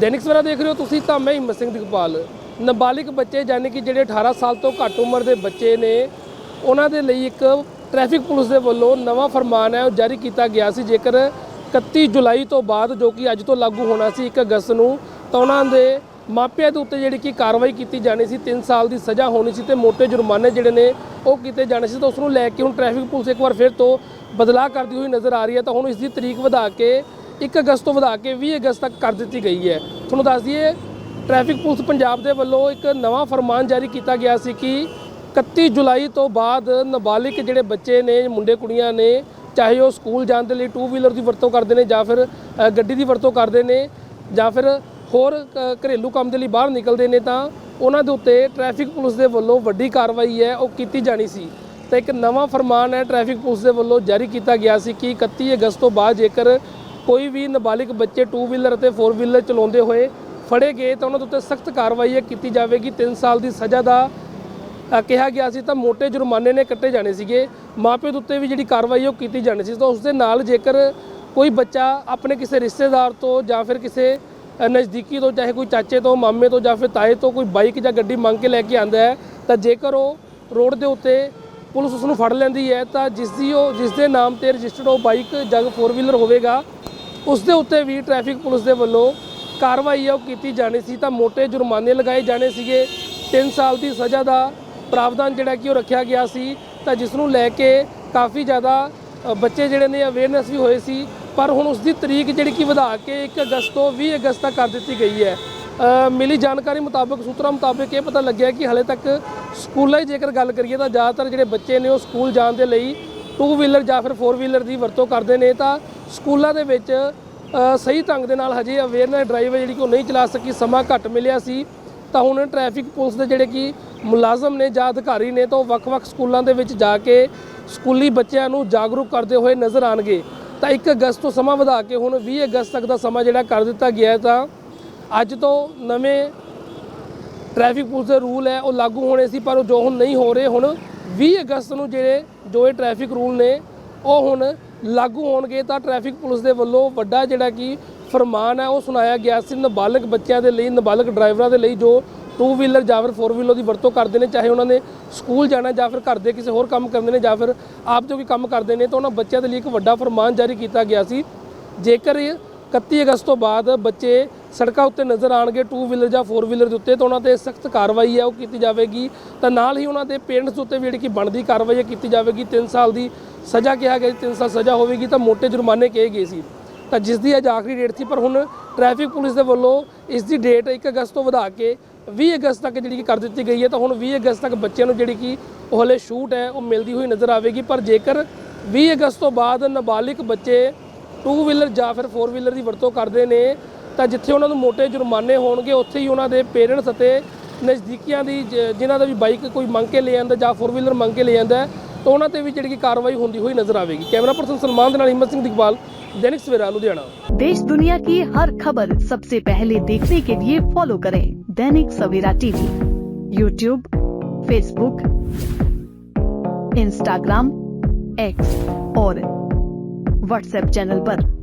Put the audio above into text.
ਦੈਨਿਕ ਸਵੇਰਾ ਦੇਖ ਰਹੇ ਹੋ ਤੁਸੀਂ ਤਾਂ ਮੈਂ ਹਿੰਮਤ ਸਿੰਘ ਦਿਗਪਾਲ। ਨਾਬਾਲਿਗ ਬੱਚੇ ਯਾਨੀ ਕਿ ਜਿਹੜੇ 18 ਸਾਲ ਤੋਂ ਘੱਟ ਉਮਰ ਦੇ ਬੱਚੇ ਨੇ, ਉਹਨਾਂ ਦੇ ਲਈ ਇੱਕ ਟ੍ਰੈਫਿਕ ਪੁਲਿਸ ਦੇ ਵੱਲੋਂ ਨਵਾਂ ਫਰਮਾਨ ਹੈ, ਉਹ ਜਾਰੀ ਕੀਤਾ ਗਿਆ ਸੀ। ਜੇਕਰ 31 ਜੁਲਾਈ ਤੋਂ ਬਾਅਦ ਜੋ ਕਿ ਅੱਜ ਤੋਂ ਲਾਗੂ ਹੋਣਾ ਸੀ 1 ਅਗਸਤ ਨੂੰ, ਤਾਂ ਉਹਨਾਂ ਦੇ ਮਾਪਿਆਂ ਦੇ ਉੱਤੇ ਜਿਹੜੀ ਕਿ ਕਾਰਵਾਈ ਕੀਤੀ ਜਾਣੀ ਸੀ 3 ਸਾਲ ਦੀ ਸਜ਼ਾ ਹੋਣੀ ਸੀ ਤੇ ਮੋٹے ਜੁਰਮਾਨੇ ਜਿਹੜੇ ਨੇ ਉਹ ਕੀਤੇ ਜਾਣੇ ਸੀ। ਤਾਂ ਉਸ ਨੂੰ ਲੈ ਕੇ ਹੁਣ ਟ੍ਰੈਫਿਕ ਪੁਲਿਸ ਇੱਕ ਵਾਰ ਫਿਰ ਤੋਂ ਬਦਲਾਅ ਕਰਦੀ ਹੋਈ ਨਜ਼ਰ ਆ ਰਹੀ ਹੈ। ਤਾਂ ਹੁਣ ਇਸ ਦੀ ਤਰੀਕ ਵਧਾ ਕੇ 1 ਅਗਸਤ ਤੋਂ ਵਧਾ ਕੇ 20 ਅਗਸਤ ਤੱਕ ਕਰ ਦਿੱਤੀ ਗਈ ਹੈ। ਤੁਹਾਨੂੰ ਦੱਸ ਦਈਏ ਟ੍ਰੈਫਿਕ ਪੁਲਿਸ ਪੰਜਾਬ ਦੇ ਵੱਲੋਂ ਇੱਕ ਨਵਾਂ ਫਰਮਾਨ ਜਾਰੀ ਕੀਤਾ ਗਿਆ ਸੀ ਕਿ 31 ਜੁਲਾਈ ਤੋਂ ਬਾਅਦ ਨਾਬਾਲਿਗ ਜਿਹੜੇ ਬੱਚੇ ਨੇ, ਮੁੰਡੇ ਕੁੜੀਆਂ ਨੇ, ਚਾਹੇ ਉਹ ਸਕੂਲ ਜਾਣ ਦੇ ਲਈ ਟੂ ਵੀਲਰ ਦੀ ਵਰਤੋਂ ਕਰਦੇ ਨੇ ਜਾਂ ਫਿਰ ਗੱਡੀ ਦੀ ਵਰਤੋਂ ਕਰਦੇ ਨੇ ਜਾਂ ਫਿਰ ਹੋਰ ਘਰੇਲੂ ਕੰਮ ਦੇ ਲਈ ਬਾਹਰ ਨਿਕਲਦੇ ਨੇ ਤਾਂ ਉਹਨਾਂ ਦੇ ਉੱਤੇ ਟ੍ਰੈਫਿਕ ਪੁਲਿਸ ਦੇ ਵੱਲੋਂ ਵੱਡੀ ਕਾਰਵਾਈ ਹੈ, ਉਹ ਕੀਤੀ ਜਾਣੀ ਸੀ। ਤਾਂ ਇੱਕ ਨਵਾਂ ਫਰਮਾਨ ਹੈ ਟ੍ਰੈਫਿਕ ਪੁਲਿਸ ਦੇ ਵੱਲੋਂ ਜਾਰੀ ਕੀਤਾ ਗਿਆ ਸੀ ਕਿ 31 ਅਗਸਤ ਤੋਂ ਬਾਅਦ ਜੇਕਰ ਕੋਈ ਵੀ ਨਾਬਾਲਿਗ ਬੱਚੇ ਟੂ ਵੀਲਰ ਅਤੇ ਫੋਰ ਵੀਲਰ ਚਲਾਉਂਦੇ ਹੋਏ ਫੜੇ ਗਏ ਤਾਂ ਉਹਨਾਂ ਦੇ ਉੱਤੇ ਸਖਤ ਕਾਰਵਾਈ ਕੀਤੀ ਜਾਵੇਗੀ। 3 ਸਾਲ ਦੀ ਸਜ਼ਾ ਦਾ ਕਿਹਾ ਗਿਆ ਸੀ ਤਾਂ ਮੋٹے ਜੁਰਮਾਨੇ ਨੇ ਕੱਟੇ ਜਾਣੇ ਸੀਗੇ। ਮਾਪਿਆਂ ਦੇ ਉੱਤੇ ਵੀ ਜਿਹੜੀ ਕਾਰਵਾਈ ਉਹ ਕੀਤੀ ਜਾਣੀ ਸੀ ਤਾਂ ਉਸ ਦੇ ਨਾਲ ਜੇਕਰ ਕੋਈ ਬੱਚਾ ਆਪਣੇ ਕਿਸੇ ਰਿਸ਼ਤੇਦਾਰ ਤੋਂ ਜਾਂ ਫਿਰ ਕਿਸੇ ਨਜ਼ਦੀਕੀ ਤੋਂ ਚਾਹੇ ਕੋਈ ਚਾਚੇ ਤੋਂ, ਮਾਮੇ ਤੋਂ ਜਾਂ ਫਿਰ ਤਾਏ ਤੋਂ ਕੋਈ ਬਾਈਕ ਜਾਂ ਗੱਡੀ ਮੰਗ ਕੇ ਲੈ ਕੇ ਆਂਦਾ ਹੈ ਤਾਂ ਜੇਕਰ ਉਹ ਰੋਡ ਦੇ ਉੱਤੇ ਪੁਲਿਸ ਉਸ ਨੂੰ ਫੜ ਲੈਂਦੀ ਹੈ ਤਾਂ ਜਿਸ ਦੀ ਉਹ ਜਿਸ ਦੇ ਨਾਮ ਤੇ ਰਜਿਸਟਰਡ ਉਹ ਬਾਈਕ ਜਾਂ ਫੋਰ ਵੀਲਰ ਹੋਵੇਗਾ ਉਸ ਦੇ ਉੱਤੇ ਵੀ ਟ੍ਰੈਫਿਕ ਪੁਲਿਸ ਦੇ ਵੱਲੋਂ ਕਾਰਵਾਈ ਆ, ਉਹ ਕੀਤੀ ਜਾਣੀ ਸੀ। ਤਾਂ ਮੋٹے ਜੁਰਮਾਨੇ ਲਗਾਏ ਜਾਣੇ ਸੀਗੇ। 3 ਸਾਲ ਦੀ ਸਜ਼ਾ ਦਾ ਪ੍ਰਾਵਧਾਨ ਜਿਹੜਾ ਕਿ ਉਹ ਰੱਖਿਆ ਗਿਆ ਸੀ। ਤਾਂ ਜਿਸ ਨੂੰ ਲੈ ਕੇ ਕਾਫੀ ਜ਼ਿਆਦਾ ਬੱਚੇ ਜਿਹੜੇ ਨੇ ਅਵੇਅਰਨੈਸ ਵੀ ਹੋਏ ਸੀ। ਪਰ ਹੁਣ ਉਸ ਦੀ ਤਰੀਕ ਜਿਹੜੀ ਕਿ ਵਧਾ ਕੇ 1 ਅਗਸਤ ਤੋਂ 20 ਅਗਸਤ ਤੱਕ ਕਰ ਦਿੱਤੀ ਗਈ ਹੈ। ਮਿਲੀ ਜਾਣਕਾਰੀ ਮੁਤਾਬਕ, ਸੂਤਰਾਂ ਮੁਤਾਬਕ ਇਹ ਪਤਾ ਲੱਗਿਆ ਕਿ ਹਾਲੇ ਤੱਕ ਸਕੂਲਾਂ 'ਚ ਜੇਕਰ ਗੱਲ ਕਰੀਏ ਤਾਂ ਜ਼ਿਆਦਾਤਰ ਜਿਹੜੇ ਬੱਚੇ ਨੇ ਉਹ ਸਕੂਲ ਜਾਣ ਦੇ ਲਈ ਟੂ ਵੀਲਰ ਜਾਂ ਫਿਰ ਫੋਰ ਵੀਲਰ ਦੀ ਵਰਤੋਂ ਕਰਦੇ ਨੇ ਤਾਂ ਸਕੂਲਾਂ ਦੇ ਵਿੱਚ ਸਹੀ ਢੰਗ ਦੇ ਨਾਲ ਹਜੇ ਅਵੇਅਰਨੈਸ ਡਰਾਈਵ ਜਿਹੜੀ ਕਿ ਉਹ ਨਹੀਂ ਚਲਾ ਸਕੀ, ਸਮਾਂ ਘੱਟ ਮਿਲਿਆ ਸੀ। ਤਾਂ ਹੁਣ ਟ੍ਰੈਫਿਕ ਪੁਲਿਸ ਦੇ ਜਿਹੜੇ ਕਿ ਮੁਲਾਜ਼ਮ ਨੇ ਜਾਂ ਅਧਿਕਾਰੀ ਨੇ ਤਾਂ ਉਹ ਵੱਖ-ਵੱਖ ਸਕੂਲਾਂ ਦੇ ਵਿੱਚ ਜਾ ਕੇ ਸਕੂਲੀ ਬੱਚਿਆਂ ਨੂੰ ਜਾਗਰੂਕ ਕਰਦੇ ਹੋਏ ਨਜ਼ਰ ਆਣਗੇ ਤਾਂ 1 ਅਗਸਤ ਤੋਂ ਸਮਾਂ ਵਧਾ ਕੇ ਹੁਣ 20 ਅਗਸਤ ਤੱਕ ਦਾ ਸਮਾਂ ਜਿਹੜਾ ਕਰ ਦਿੱਤਾ ਗਿਆ ਹੈ ਤਾਂ ਅੱਜ ਤੋਂ ਨਵੇਂ ਟ੍ਰੈਫਿਕ ਪੁਲਿਸ ਦੇ ਰੂਲ ਹੈ, ਉਹ ਲਾਗੂ ਹੋਣੇ ਸੀ, ਪਰ ਉਹ ਜੋ ਹੁਣ ਨਹੀਂ ਹੋ ਰਹੇ, ਹੁਣ 20 ਅਗਸਤ ਨੂੰ ਜਿਹੜੇ ਜੋ ਇਹ ਟ੍ਰੈਫਿਕ ਰੂਲ ਨੇ, ਉਹ ਹੁਣ ਲਾਗੂ ਹੋਣਗੇ ਤਾਂ ਟ੍ਰੈਫਿਕ ਪੁਲਿਸ ਦੇ ਵੱਲੋਂ ਵੱਡਾ ਜਿਹੜਾ ਕਿ ਫਰਮਾਨ ਹੈ, ਉਹ ਸੁਣਾਇਆ ਗਿਆ ਸੀ। ਨਾਬਾਲਗ ਬੱਚਿਆਂ ਦੇ ਲਈ, ਨਾਬਾਲਗ ਡਰਾਈਵਰਾਂ ਦੇ ਲਈ ਜੋ ਟੂ ਵੀਲਰ ਜਾਂ ਫਿਰ ਫੋਰ ਵੀਲਰ ਦੀ ਵਰਤੋਂ ਕਰਦੇ ਨੇ, ਚਾਹੇ ਉਹਨਾਂ ਨੇ ਸਕੂਲ ਜਾਣਾ ਜਾਂ ਫਿਰ ਘਰ ਦੇ ਕਿਸੇ ਹੋਰ ਕੰਮ ਕਰਦੇ ਨੇ ਜਾਂ ਫਿਰ ਆਪ ਜੋ ਵੀ ਕੰਮ ਕਰਦੇ ਨੇ, ਤਾਂ ਉਹਨਾਂ ਬੱਚਿਆਂ ਦੇ ਲਈ ਇੱਕ ਵੱਡਾ ਫਰਮਾਨ ਜਾਰੀ ਕੀਤਾ ਗਿਆ ਸੀ। ਜੇਕਰ ਇਹ 31 ਅਗਸਤ ਤੋਂ ਬਾਅਦ ਬੱਚੇ ਸੜਕਾਂ ਉੱਤੇ ਨਜ਼ਰ ਆਣਗੇ ਟੂ ਵੀਲਰ ਜਾਂ ਫੋਰ ਵੀਲਰ ਦੇ ਉੱਤੇ, ਤਾਂ ਉਹਨਾਂ ਤੇ ਸਖਤ ਕਾਰਵਾਈ ਹੈ, ਉਹ ਕੀਤੀ ਜਾਵੇਗੀ। ਤਾਂ ਨਾਲ ਹੀ ਉਹਨਾਂ ਦੇ ਪੇਰੈਂਟਸ ਉੱਤੇ ਵੀ ਜਿਹੜੀ ਕਿ ਬਣਦੀ ਕਾਰਵਾਈ ਹੈ, ਕੀਤੀ ਜਾਵੇਗੀ। 3 ਸਾਲ ਦੀ ਸਜ਼ਾ ਕਿਹਾ ਗਿਆ ਸੀ 3 ਸਾਲ ਸਜ਼ਾ ਹੋਵੇਗੀ, ਤਾਂ ਮੋٹے ਜੁਰਮਾਨੇ ਕਹੇ ਗਏ ਸੀ। ਤਾਂ ਜਿਸ ਦੀ ਅੱਜ ਆਖਰੀ ਡੇਟ ਸੀ, ਪਰ ਹੁਣ ਟ੍ਰੈਫਿਕ ਪੁਲਿਸ ਦੇ ਵੱਲੋਂ ਇਸ ਦੀ ਡੇਟ 1 ਅਗਸਤ ਤੋਂ ਵਧਾ ਕੇ 20 ਅਗਸਤ ਤੱਕ ਜਿਹੜੀ ਕਿ ਕਰ ਦਿੱਤੀ ਗਈ ਹੈ, ਤਾਂ ਹੁਣ 20 ਅਗਸਤ ਤੱਕ ਬੱਚਿਆਂ ਨੂੰ ਜਿਹੜੀ ਕਿ ਉਹ ਹਲੇ ਛੂਟ ਹੈ, ਉਹ ਮਿਲਦੀ ਹੋਈ ਨਜ਼ਰ ਆਵੇਗੀ। ਪਰ ਜੇਕਰ 20 ਅਗਸਤ ਤੋਂ ਬਾਅਦ ਨਾਬਾਲਿਗ ਬੱਚੇ ਟੂ ਵੀਲਰ ਜਾਂ ਫਿਰ ਫੋਰ ਵੀਲਰ ਦੀ ਵਰਤੋਂ ਕਰਦੇ ਨੇ ਤਾਂ ਜਿੱਥੇ ਉਹਨਾਂ ਨੂੰ ਮੋਟੇ ਜੁਰਮਾਨੇ ਹੋਣਗੇ, ਉੱਥੇ ਹੀ ਉਹਨਾਂ ਦੇ ਪੇਰੈਂਟਸ ਅਤੇ ਨਜ਼ਦੀਕੀਆਂ ਦੀ ਜਿਨ੍ਹਾਂ ਦਾ ਵੀ ਬਾਈਕ ਕੋਈ ਮੰਗ ਕੇ ਲੈ ਜਾਂਦਾ ਜਾਂ ਫੋਰ ਵੀਲਰ ਮੰਗ ਕੇ ਲੈ ਜਾਂਦਾ ਤਾਂ ਉਹਨਾਂ ਤੇ ਵੀ ਜਿਹੜੀ ਕਿ ਕਾਰਵਾਈ ਹੁੰਦੀ ਹੋਈ ਨਜ਼ਰ ਆਵੇਗੀ। ਕੈਮਰਾ ਪਰਸਨ ਸਲਮਾਨ ਦੇ ਨਾਲ ਹਿੰਮਤ ਸਿੰਘ ਦਿਗਵਾਲ दैनिक सवेरा लुधियाना देश दुनिया की हर खबर सबसे पहले देखने के लिए फॉलो करें Dainik Savera TV YouTube Facebook Instagram X और व्हाट्सएप चैनल पर।